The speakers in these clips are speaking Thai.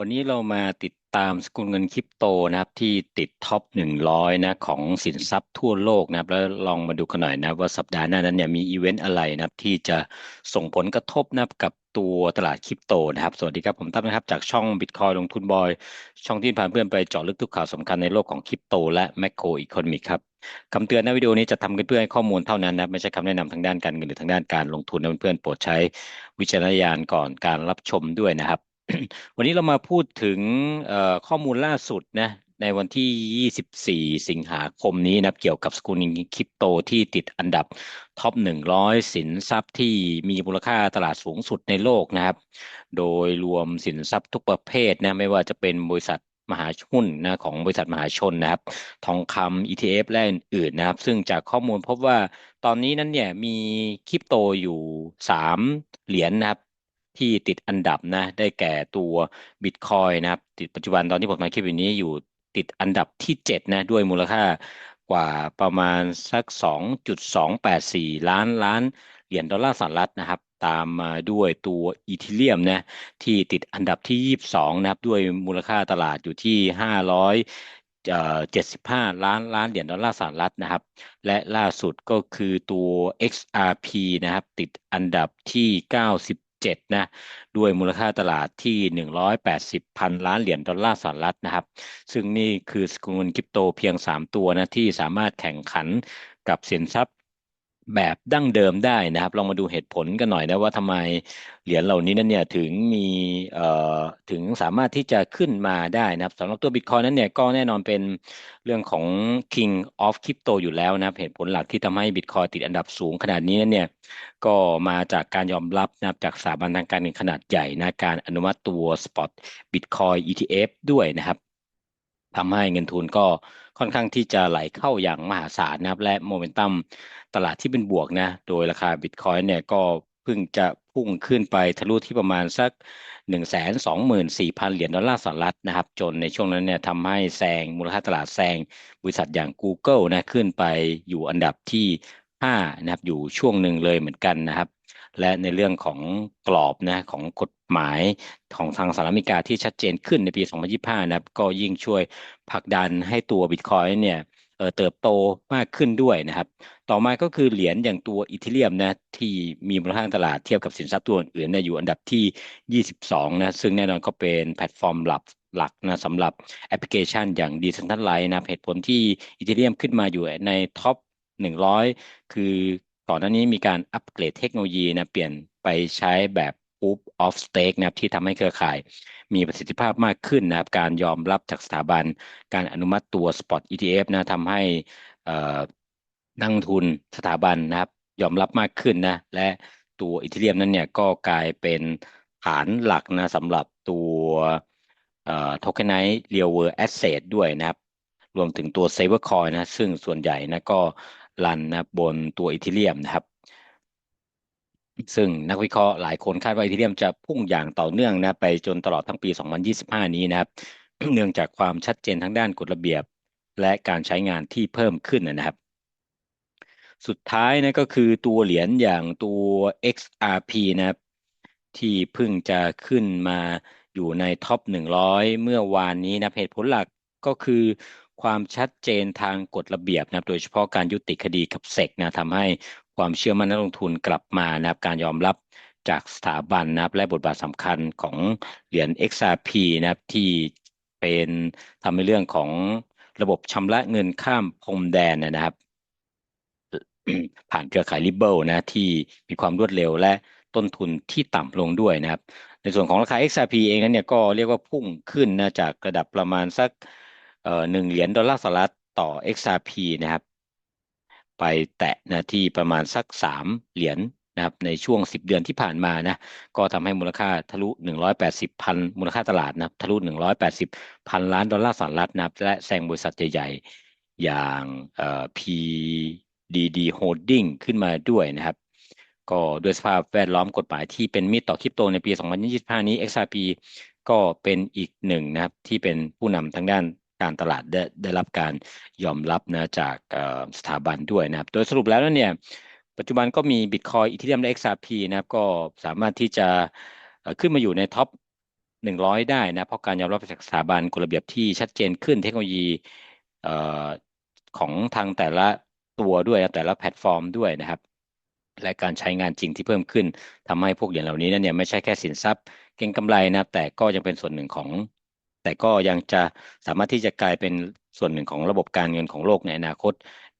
วันนี้เรามาติดตามสกุลเงินคริปโตนะครับ ที่ติดท็อปหนึ่งร้อยนะของสินทรัพย์ทั่วโลกนะครับ แล้วลองมาดูกันหน่อยนะว่าสัปดาห์หน้านั้นเนี่ยมีอีเวนต์อะไรนะครับ ที่จะส่งผลกระทบนะครับกับตัวตลาดคริปโตนะครับ สวัสดีครับผมตั้มนะครับ จากช่อง Bitcoin ลงทุนบอย ช่องที่พาเพื่อนไปเจาะลึกทุกข่าวสำคัญในโลกของคริปโตและแมคโครอีโคโนมิกครับคำเตือนในวิดีโอนี้จะทำขึ้นเพื่อให้ข้อมูลเท่านั้นนะไม่ใช่คำแนะนำทางด้านการเงินหรือทางด้านการลงทุนนะเพื่อนๆโปรดใช้วิจารณญาณก่อนการรับชมด้วยนะครับ วันนี้เรามาพูดถึงข้อมูลล่าสุดนะในวันที่ 24 สิงหาคมนี้นะเกี่ยวกับสกุลเงินคริปโตที่ติดอันดับท็อป 100 สินทรัพย์ที่มีมูลค่าตลาดสูงสุดในโลกนะครับ โดยรวมสินทรัพย์ทุกประเภทนะไม่ว่าจะเป็นบริษัทมหาหุ้นนะของบริษัทมหาชนนะครับ ทองคำ ETF และอื่นๆนะครับ ซึ่งจากข้อมูลพบว่าตอนนี้นั้นเนี่ยมีคริปโตอยู่ 3 เหรียญนนะครับ ที่ติดอันดับนะ ได้แก่ตัวบิตคอยนะครับ ติดปัจจุบันตอนที่ผมมาคลิปนี้อยู่ติดอันดับที่ 7 นะ ด้วยมูลค่ากว่าประมาณสัก 2.284 ล้านล้านเหรียญดอลลาร์สหรัฐนะครับ ตามมาด้วยตัวอีทิเลียมนะที่ติดอันดับที่ 22 นะครับ ด้วยมูลค่าตลาดอยู่ที่ 500 75ล้านล้านเหรียญดอลลาร์สหรัฐนะครับ และล่าสุดก็คือตัว XRP นะครับ ติดอันดับที่ 90 7นะ ด้วยมูลค่าตลาดที่ 180พันล้านเหรียญดอลลาร์สหรัฐนะครับ ซึ่งนี่คือสกุลเงินคริปโตเพียง 3 ตัวนะที่สามารถแข่งขันกับสินทรัพย์ แบบดั้งเดิมได้นะครับ ลองมาดูเหตุผลกันหน่อยนะว่าทำไมเหรียญเหล่านี้นั้นเนี่ยถึงมีเอ่อถึงสามารถที่จะขึ้นมาได้นะครับสำหรับตัว Bitcoin นั้นเนี่ยก็แน่นอนเป็นเรื่องของ King of Crypto อยู่แล้วนะครับเหตุผลหลักที่ทำให้ Bitcoin ติดอันดับสูงขนาดนี้นั้นเนี่ยก็มาจากการยอมรับนะครับจากสถาบันทางการเงินขนาดใหญ่นะการอนุมัติตัว Spot Bitcoin ETF ด้วยนะครับ ทำให้เงินทุนก็ค่อนข้างที่จะไหลเข้าอย่างมหาศาลนะครับ และโมเมนตัมตลาดที่เป็นบวกนะ โดยราคาบิตคอยน์เนี่ยก็เพิ่งจะพุ่งขึ้นไปทะลุที่ประมาณสัก 1 2 4 0 0 0 เหรียญดอลลาร์สหรัฐนะครับ จนในช่วงนั้นเนี่ยทำให้แซงมูลค่าตลาดแซงบริษัทอย่าง Google นะขึ้นไปอยู่อันดับที่ 5 นะครับ อยู่ช่วงหนึ่งเลยเหมือนกันนะครับ และในเรื่องของกรอบนะของกฎ หมายของทางสหรัฐอเมริกาที่ชัดเจนขึ้นในปี 2025 นะครับ ก็ยิ่งช่วยผลักดันให้ตัวบิตคอยเนี่ยเติบโตมากขึ้นด้วยนะครับ ต่อมาก็คือเหรียญอย่างตัวอีเทเรียมนะที่มีมูลค่าตลาดเทียบกับสินทรัพย์ตัวอื่นเนี่ยอยู่อันดับที่ 22 นะซึ่งแน่นอนก็เป็นแพลตฟอร์มหลักหลักนะสำหรับแอปพลิเคชันอย่างดีเซนทัลไลน์นะเหตุผลที่อีเทเรียมขึ้นมาอยู่ในท็อป 100 คือก่อนหน้านี้มีการอัปเกรดเทคโนโลยีนะเปลี่ยนไปใช้แบบ proof of stake นะครับที่ทำให้เครือข่ายมีประสิทธิภาพมากขึ้นนะครับการยอมรับจากสถาบัน การอนุมัติตัว Spot ETF นะทำให้นักทุนสถาบันนะครับยอมรับมากขึ้นนะและตัวอีเทเรียมนั้นเนี่ยก็กลายเป็นฐานหลักนะสำหรับตัวโทเคนไนซ์เรียลเวอร์แอสเซทด้วยนะครับ รวมถึงตัวเซเวอร์คอยนะซึ่งส่วนใหญ่นะก็รันนะบนตัวอีเทเรียมนะครับ ซึ่งนักวิเคราะห์หลายคนคาดว่าอีเทเรียมจะพุ่งอย่างต่อเนื่องนะไปจนตลอดทั้งปี 2025 นี้นะครับ เนื่องจากความชัดเจนทั้งด้านกฎระเบียบ และการใช้งานที่เพิ่มขึ้นนะครับ สุดท้ายนะก็คือตัวเหรียญอย่างตัว XRP นะครับ ที่เพิ่งจะขึ้นมาอยู่ในท็อป 100 เมื่อวานนี้นะเหตุผลหลักก็คือความชัดเจนทางกฎระเบียบนะโดยเฉพาะการยุติคดีกับเซกนะทำให้ ความเชื่อมั่นนักลงทุนกลับมานะครับการยอมรับจากสถาบันนะครับและบทบาทสำคัญของเหรียญ XRP นะครับที่เป็นทำในเรื่องของระบบชำระเงินข้ามพรมแดนนะครับ ผ่านเครือข่าย Ripple นะที่มีความรวดเร็วและต้นทุนที่ต่ำลงด้วยนะครับ ในส่วนของราคา XRP เองนั้นเนี่ยก็เรียกว่าพุ่งขึ้นนะจากระดับประมาณสักหนึ่งเหรียญดอลลาร์สหรัฐต่อ XRP นะครับ ไปแตะนะที่ประมาณสักสามเหรียญนะครับในช่วงสิบเดือนที่ผ่านมานะก็ทำให้มูลค่าทะลุหนึ่งร้อยแปดสิบพันมูลค่าตลาดนะทะลุหนึ่งร้อยแปดสิบพันล้านดอลลาร์สหรัฐนะและแซงบริษัทใหญ่ๆ อย่างเอ่อ PDD Holding ขึ้นมาด้วยนะครับ ก็ด้วยสภาพแวดล้อมกฎหมายที่เป็นมิตรต่อคริปโตในปี 2025 นี้ XRP ก็เป็นอีกหนึ่งนะครับที่เป็นผู้นำทางด้าน การตลาดได้ได้รับการยอมรับนะจากสถาบันด้วยนะครับ โดยสรุปแล้วเนี่ยปัจจุบันก็มี Bitcoin อีเทเรียมและ XRP นะครับ ก็สามารถที่จะขึ้นมาอยู่ในท็อปหนึ่งร้อยได้นะ เพราะการยอมรับจากสถาบันกฎระเบียบที่ชัดเจนขึ้นเทคโนโลยีของทางแต่ละตัวด้วยแต่ละแพลตฟอร์มด้วยนะครับ และการใช้งานจริงที่เพิ่มขึ้นทำให้พวกเหรียญเหล่านี้นั่นเนี่ยไม่ใช่แค่สินทรัพย์เก็งกำไรนะแต่ก็ยังเป็นส่วนหนึ่งของ แต่ก็ยังจะสามารถที่จะกลายเป็นส่วนหนึ่งของระบบการเงินของโลกในอนาคต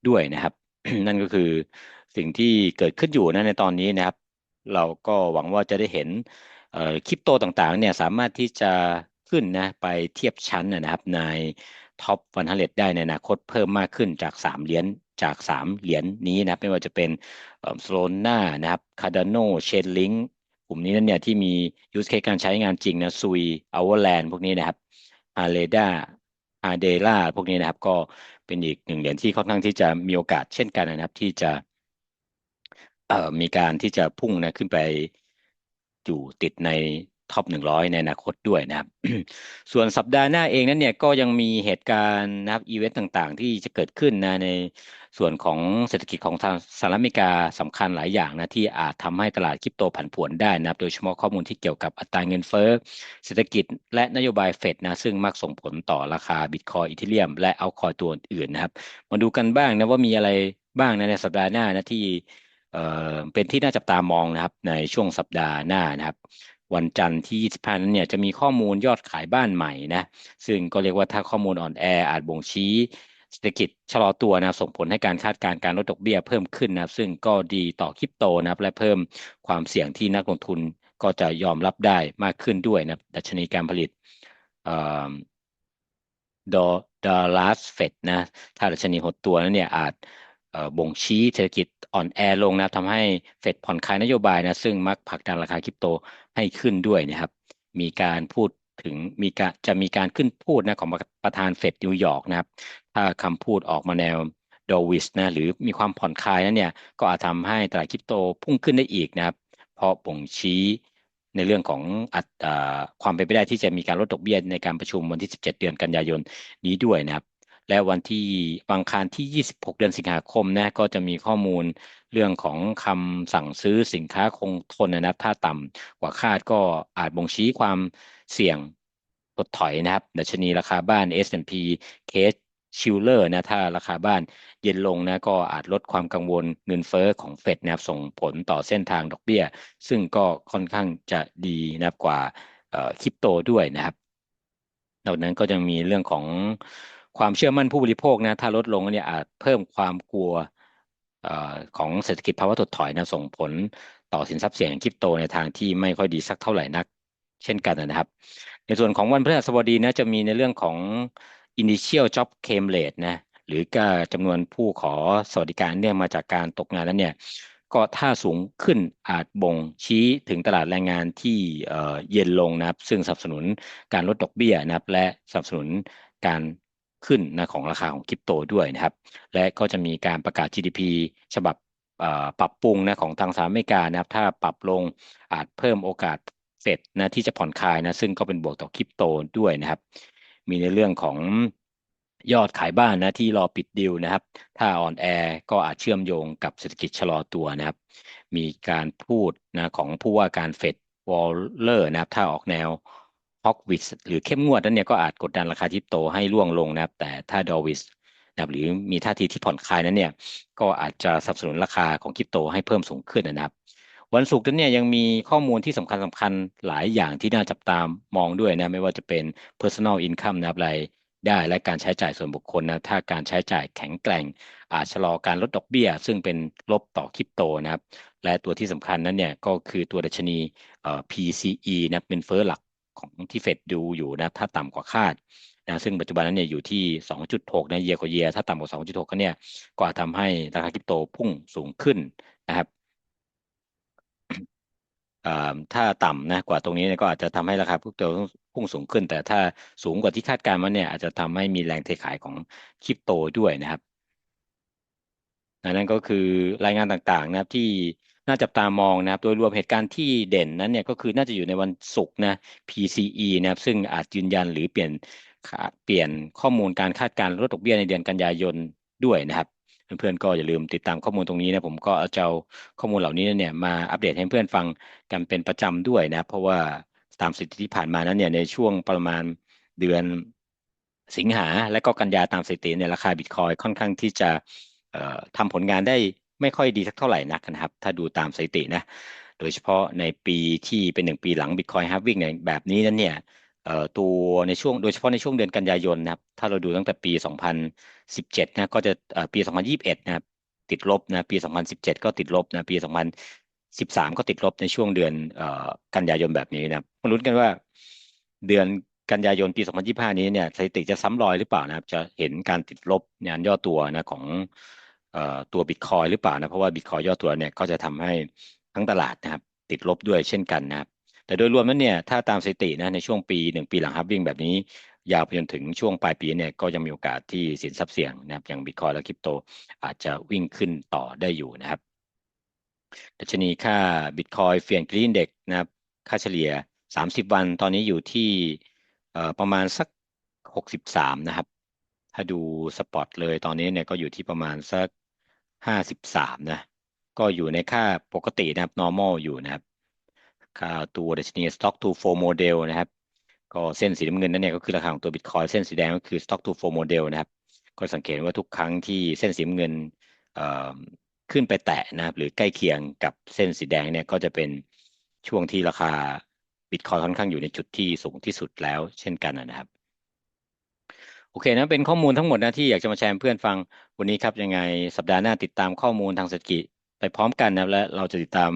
ด้วยนะครับ นั่นก็คือสิ่งที่เกิดขึ้นอยู่นะในตอนนี้นะครับ เราก็หวังว่าจะได้เห็นคริปโตต่างๆเนี่ยสามารถที่จะขึ้นนะไปเทียบชั้นนะครับในท็อปวันฮันเได้ในอนาคตเพิ่มมากขึ้นจาก 3 เหรียญจาก 3 เหรียญนี้นะไม่ว่าจะเป็นโซลน่านะครับคาร์ดานโนเชนลิง กลุ่มนี้นั่นเนี่ยที่มียูสเคการใช้งานจริงนะซุยอเวอร์แลนด์พวกนี้นะครับอาเลดาอาเดล่าพวกนี้นะครับ ก็เป็นอีกหนึ่งเหรียญที่ค่อนข้างที่จะมีโอกาสเช่นกันนะครับ ที่จะมีการที่จะพุ่งนะขึ้นไปอยู่ติดใน ท็อปหนึ่งร้อยในอนาคตด้วยนะครับ ส่วนสัปดาห์หน้าเองนั้นเนี่ยก็ยังมีเหตุการณ์นะครับอีเวนต์ต่างๆ ที่จะเกิดขึ้นนะในส่วนของเศรษฐกิจของทางสหรัฐอเมริกาสำคัญหลายอย่างนะที่อาจทำให้ตลาดคริปโตผันผวนได้นะครับ โดยเฉพาะข้อมูลที่เกี่ยวกับอัตราเงินเฟ้อเศรษฐกิจและนโยบายเฟดนะซึ่งมักส่งผลต่อราคาบิตคอยอีเทเรียม และเอาคอยตัวอื่นนะครับ มาดูกันบ้างนะว่ามีอะไรบ้างนะในสัปดาห์หน้านะที่เอ่อเป็นที่น่าจับตามองนะครับในช่วงสัปดาห์หน้านะครับ วันจันทร์ที่ 25 นั้นเนี่ยจะมีข้อมูลยอดขายบ้านใหม่นะซึ่งก็เรียกว่าถ้าข้อมูลอ่อนแออาจบ่งชี้เศรษฐกิจชะลอตัวนะส่งผลให้การคาดการณ์การลดดอกเบี้ยเพิ่มขึ้นนะซึ่งก็ดีต่อคริปโตนะครับและเพิ่มความเสี่ยงที่นักลงทุนก็จะยอมรับได้มากขึ้นด้วยนะดัชนีการผลิตดอดอลลาร์เฟดนะถ้าดัชนีหดตัวนั้นเนี่ยอาจ บ่งชี้เศรษฐกิจอ่อนแอลงนะทำให้เฟดผ่อนคลายนโยบายนะซึ่งมักผลักดันราคาคริปโตให้ขึ้นด้วยนะครับ มีการพูดถึงมีการจะมีการขึ้นพูดนะของประธานเฟดนิวยอร์กนะครับ ถ้าคำพูดออกมาแนวดอวิสนะหรือมีความผ่อนคลายนั้นเนี่ยก็อาจทำให้ตลาดคริปโตพุ่งขึ้นได้อีกนะครับ เพราะบ่งชี้ในเรื่องของอัตความเป็นไปได้ที่จะมีการลดดอกเบี้ยในการประชุมวันที่ 17 เดือนกันยายนนี้ด้วยนะครับ และวันที่วังคารที่ 26 เดือนสิงหาคมนะก็จะมีข้อมูลเรื่องของคำสั่งซื้อสินค้าคงทนนะครับ ถ้าต่ำกว่าคาดก็อาจบ่งชี้ความเสี่ยงถดถอยนะครับดัชนีราคาบ้าน S&P เคสชิลเลอร์นะถ้าราคาบ้านเย็นลงนะก็อาจลดความกังวลเงินเฟอ้อของเฟดนะครับส่งผลต่อเส้นทางดอกเบี้ย ซึ่งก็ค่อนข้างจะดีนะครับกว่าคริปโตด้วยนะครับนอกนั้นก็จะมีเรื่องของ ความเชื่อมั่นผู้บริโภคนะถ้าลดลงเนี่ยอาจเพิ่มความกลัวของเศรษฐกิจภาวะถดถอยนะส่งผลต่อสินทรัพย์เสี่ยงคริปโตในทางที่ไม่ค่อยดีสักเท่าไหร่นัก เช่นกันนะครับ ในส่วนของวันพฤหัสบดีนะจะมีในเรื่องของ initial job claim rate นะหรือก็จำนวนผู้ขอสวัสดิการเนื่องมาจากการตกงานแล้วเนี่ยก็ถ้าสูงขึ้นอาจบ่งชี้ถึงตลาดแรงงานที่เย็นลงนะครับ ซึ่งสนับสนุนการลดดอกเบี้ยนะครับ และสนับสนุนการ ขึ้นนะของราคาของคริปโตด้วยนะครับ และก็จะมีการประกาศ GDP ฉบับปรับปรุงนะของทางสหรัฐอเมริกานะครับ ถ้าปรับลงอาจเพิ่มโอกาสเฟดนะที่จะผ่อนคลายนะซึ่งก็เป็นบวกต่อคริปโตด้วยนะครับ มีในเรื่องของยอดขายบ้านนะที่รอปิดดิวนะครับ ถ้าอ่อนแอก็อาจเชื่อมโยงกับเศรษฐกิจชะลอตัวนะครับ มีการพูดนะของผู้ว่าการเฟดวอลเลอร์นะครับ ถ้าออกแนว ฮอกวิสหรือเข้มงวดนั้นเนี่ยก็อาจกดดันราคาคริปโตให้ร่วงลงนะครับ แต่ถ้าดอวิสนะหรือมีท่าทีที่ผ่อนคลายนั้นเนี่ยก็อาจจะสนับสนุนราคาของคริปโตให้เพิ่มสูงขึ้นนะครับ วันศุกร์นั้นเนี่ยยังมีข้อมูลที่สำคัญสำคัญหลายอย่างที่น่าจับตามมองด้วยนะไม่ว่าจะเป็น personal income นะครับรายได้และการใช้จ่ายส่วนบุคคลนะถ้าการใช้จ่ายแข็งแกร่ง อาจชะลอการลดดอกเบี้ย ซึ่งเป็นลบต่อคริปโตนะครับ และตัวที่สำคัญนั้นเนี่ยก็คือตัวดัชนี PCE นะเป็นเฟ้อหลัก ของที่เฟดดูอยู่นะถ้าต่ำกว่าคาดนะซึ่งปัจจุบันนั้นเนี่ยอยู่ที่ 2.6นะเยียร์กว่าเยียร์ถ้าต่ำกว่า 2.6ก็เนี่ยก็อาจทำให้ราคาคริปโตพุ่งสูงขึ้นนะครับถ้าต่ำนะกว่าตรงนี้ก็อาจจะทำให้ราคาคริปโตพุ่งสูงขึ้น แต่ถ้าสูงกว่าที่คาดการณ์มาเนี่ยอาจจะทำให้มีแรงเทขายของคริปโตด้วยนะครับนั่นก็คือรายงานต่างๆนะครับที่ น่าจับตามองนะครับ โดยรวมเหตุการณ์ที่เด่นนั้นเนี่ยก็คือน่าจะอยู่ในวันศุกร์นะ PCE นะครับ ซึ่งอาจยืนยันหรือเปลี่ยนเปลี่ยนข้อมูลการคาดการณ์ลดดอกเบี้ยในเดือนกันยายนด้วยนะครับ เพื่อนๆก็อย่าลืมติดตามข้อมูลตรงนี้นะผมก็เอาเจ้าข้อมูลเหล่านี้เนี่ยมาอัปเดตให้เพื่อนฟังกันเป็นประจำด้วยนะ เพราะว่าตามสถิติที่ผ่านมานั้นเนี่ยในช่วงประมาณเดือนสิงหาและก็กันยาตามสถิติเนี่ยราคาบิตคอยค่อนข้างที่จะทำผลงานได้ ไม่ค่อยดีสักเท่าไหร่นักนะครับ ถ้าดูตามสถิตินะ โดยเฉพาะในปีที่เป็นหนึ่งปีหลังบิตคอยฮาร์วิ่งในแบบนี้นั้นเนี่ยตัวในช่วงโดยเฉพาะในช่วงเดือนกันยายนนะครับ ถ้าเราดูตั้งแต่ปี 2017 นะก็จะปี 2021 นะครับติดลบนะปี 2017 ก็ติดลบนะปี 2013 ก็ติดลบในช่วงเดือนกันยายนแบบนี้นะมาลุ้นกันว่าเดือนกันยายนปี 2025 นี้เนี่ยสถิติจะซ้ำรอยหรือเปล่านะครับ จะเห็นการติดลบงานย่อตัวนะของ ตัวบิตคอยหรือเปล่านะเพราะว่าบิตคอยย่อตัวเนี่ยก็จะทำให้ทั้งตลาดนะครับติดลบด้วยเช่นกันนะครับ แต่โดยรวมนั้นเนี่ยถ้าตามสถิตินะในช่วงปีหนึ่งปีหลังฮับวิ่งแบบนี้ ยาวไปจนถึงช่วงปลายปีเนี่ยก็ยังมีโอกาสที่สินทรัพย์เสี่ยงนะครับอย่างบิตคอยและคริปโต อาจจะวิ่งขึ้นต่อได้อยู่นะครับดัชนีค่าบิตคอยเฟียนกรีนเด็กนะครับค่าเฉลี่ย 30 วันตอนนี้อยู่ที่ประมาณสัก 63 นะครับ ถ้าดูสปอตเลยตอนนี้เนี่ยก็อยู่ที่ประมาณสัก 53 นะ ก็อยู่ในค่าปกตินะครับ normal อยู่นะครับ ค่าตัวดัชนี stock to flow model นะครับ ก็เส้นสีน้ำเงินนั่นเนี่ยก็คือราคาของตัว Bitcoin เส้นสีแดงก็คือ stock to flow model นะครับ ก็สังเกตว่าทุกครั้งที่เส้นสีน้ำเงินขึ้นไปแตะนะครับ หรือใกล้เคียงกับเส้นสีแดงเนี่ยก็จะเป็นช่วงที่ราคาบิตคอยค่อนข้างอยู่ในจุดที่สูงที่สุดแล้วเช่นกันนะครับ โอเคนะเป็นข้อมูลทั้งหมดนะที่อยากจะมาแชร์เพื่อนฟังวันนี้ครับยังไงสัปดาห์หน้าติดตามข้อมูลทางเศรษฐกิจไปพร้อมกันนะและเราจะติดตาม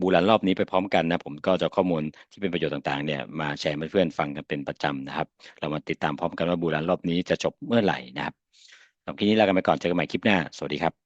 บูรันรอบนี้ไปพร้อมกันนะผมก็จะข้อมูลที่เป็นประโยชน์ต่างๆเนี่ยมาแชร์ให้เพื่อนฟังกันเป็นประจำนะครับ เรามาติดตามพร้อมกันว่าบูรันรอบนี้จะจบเมื่อไหร่นะครับสำหรับคลิปนี้ลากันไปก่อนเจอกันใหม่คลิปหน้าสวัสดีครับ